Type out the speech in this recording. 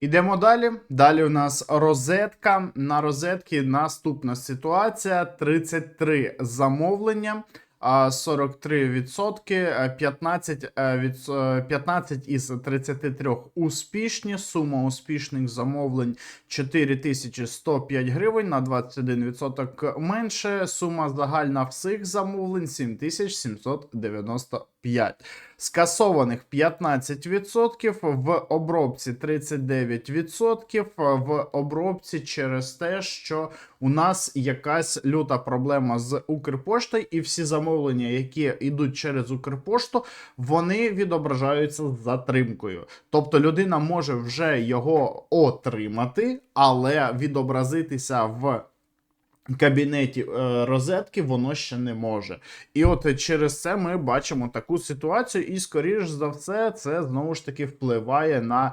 Ідемо далі. Далі у нас розетка. На розетки наступна ситуація: 33 замовлення. а 43%, е, 15, е, від, е, 15 із 33 успішні. Сума успішних замовлень 4105 гривень на 21% менше. Сума загальна всіх замовлень 7795. Скасованих 15%, в обробці 39%, в обробці через те, що у нас якась люта проблема з Укрпоштою, і всі замовлення, які йдуть через Укрпошту, вони відображаються з затримкою. Тобто людина може вже його отримати, але відобразитися в кабінеті е, розетки воно ще не може. І от через це ми бачимо таку ситуацію, і скоріш за все, це знову ж таки впливає на